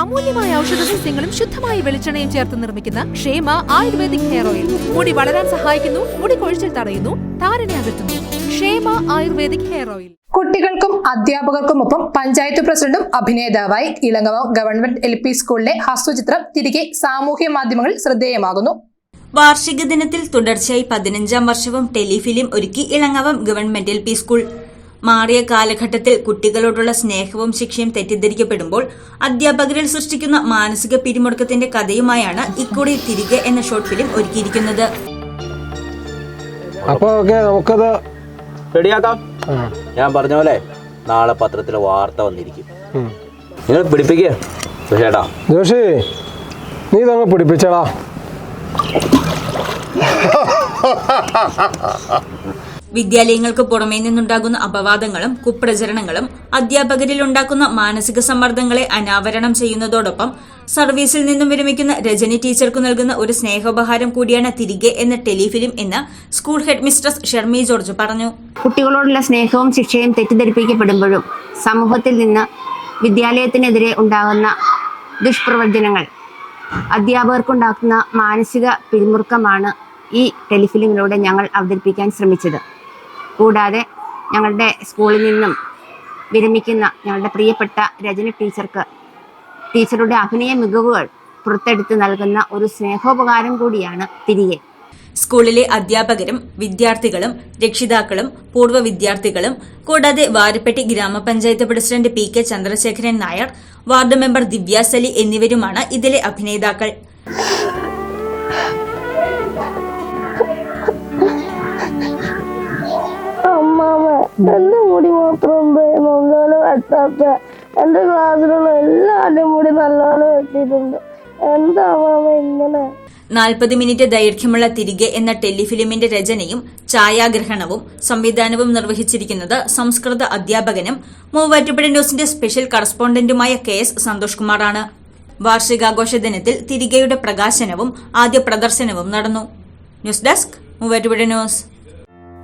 അമൂല്യമായ ഔഷധ സസ്യങ്ങളും ശുദ്ധമായ വെളിച്ചെണ്ണയും ചേർത്ത് നിർമ്മിക്കുന്ന ക്ഷേമ ആയുർവേദിക് ഹെയർ ഓയിൽ. മുടി വളരാൻ സഹായിക്കുന്നു മുടി കൊഴിച്ചിൽ തടയുന്നു താരനെ അകറ്റുന്നു. ക്ഷേമ ആയുർവേദിക് ഹെയർ ഓയിൽ. കുട്ടികൾക്കും അധ്യാപകർക്കും ഒപ്പം പഞ്ചായത്ത് പ്രസിഡന്റും അഭിനേതാവായി ഇളങ്ങവ ഗവൺമെന്റ് എൽ പി സ്കൂളിലെ ഹസ്തചിത്രം തിരികെ സാമൂഹ്യ മാധ്യമങ്ങളിൽ ശ്രദ്ധേയമാകുന്നു. വാർഷിക ദിനത്തിൽ തുടർച്ചയായി പതിനഞ്ചാം വർഷവും ടെലിഫിലിം ഒരുക്കി Ilangavam government L P school. മാറിയ കാലഘട്ടത്തിൽ കുട്ടികളോടുള്ള സ്നേഹവും ശിക്ഷയും തെറ്റിദ്ധരിക്കപ്പെടുമ്പോൾ അധ്യാപകരിൽ സൃഷ്ടിക്കുന്ന മാനസിക പിരിമുറുക്കത്തിന്റെ കഥയുമായാണ് ഇക്കൂടി തിരികെ എന്ന ഷോർട്ട് ഫിലിം ഒരുക്കിയിരിക്കുന്നത്. അപ്പോൾ ഓക്കെ നമുക്കത് റെഡിയാക്കാം? ഞാൻ പറഞ്ഞ പോലെ നാളെ പത്രത്തിലെ വാർത്ത വന്നിരിക്കും. നിങ്ങൾ പിടിപ്പിക്കുക ജോഷി നീ തങ്ങ പിടിപ്പിച്ചടാ. വിദ്യാലയങ്ങൾക്ക് പുറമേ നിന്നുണ്ടാകുന്ന അപവാദങ്ങളും കുപ്രചരണങ്ങളും അധ്യാപകരിൽ ഉണ്ടാക്കുന്ന മാനസിക സമ്മർദ്ദങ്ങളെ അനാവരണം ചെയ്യുന്നതോടൊപ്പം സർവീസിൽ നിന്നും വിരമിക്കുന്ന രജനി ടീച്ചർക്ക് നൽകുന്ന ഒരു സ്നേഹോപഹാരം കൂടിയാണ് തിരികെ എന്ന ടെലിഫിലിം എന്ന് school head mistress Sharmi George പറഞ്ഞു. കുട്ടികളോടുള്ള സ്നേഹവും ശിക്ഷയും തെറ്റിദ്ധരിപ്പിക്കപ്പെടുമ്പോഴും സമൂഹത്തിൽ നിന്ന് വിദ്യാലയത്തിനെതിരെ ഉണ്ടാകുന്ന ദുഷ്പ്രവർത്തനങ്ങൾ അധ്യാപകർക്കുണ്ടാക്കുന്ന മാനസിക പിരിമുറുക്കമാണ് ഈ ടെലിഫിലിമിലൂടെ ഞങ്ങൾ അവതരിപ്പിക്കാൻ ശ്രമിച്ചത്. കൂടാതെ ഞങ്ങളുടെ സ്കൂളിൽ നിന്നും വിരമിക്കുന്ന ഞങ്ങളുടെ പ്രിയപ്പെട്ട രജനി ടീച്ചർക്ക് ടീച്ചറുടെ അഭിനയ മികവുകൾ പുറത്തെടുത്ത് നൽകുന്ന ഒരു സ്നേഹോപകാരം കൂടിയാണ് തിരികെ. സ്കൂളിലെ അധ്യാപകരും വിദ്യാർത്ഥികളും രക്ഷിതാക്കളും പൂർവ വിദ്യാർത്ഥികളും കൂടാതെ Varappetty grama panchayat president P K Chandrasekharan Nair ward member Divya Sali എന്നിവരുമാണ് ഇതിലെ അഭിനേതാക്കൾ. എന്റെ മുടി മാത്രം നല്ലോണം വെട്ടാത്ത എന്റെ ക്ലാസ്സിലുള്ള എല്ലാവരുടെയും മുടി നല്ലോണം വെട്ടിയിട്ടുണ്ട്. എന്താവാ ഇങ്ങനെ? നാൽപ്പത് മിനിറ്റ് ദൈർഘ്യമുള്ള തിരികെ എന്ന ടെലിഫിലിമിന്റെ രചനയും ഛായാഗ്രഹണവും സംവിധാനവും നിർവഹിച്ചിരിക്കുന്നത് സംസ്കൃത അധ്യാപകനും മൂവാറ്റുപുഴ ന്യൂസിന്റെ സ്പെഷ്യൽ കറസ്പോണ്ടന്റുമായ കെ എസ് സന്തോഷ് കുമാറാണ്. വാർഷികാഘോഷ ദിനത്തിൽ തിരികെയുടെ പ്രകാശനവും ആദ്യ പ്രദർശനവും നടന്നു. News desk Muvattupuzha news.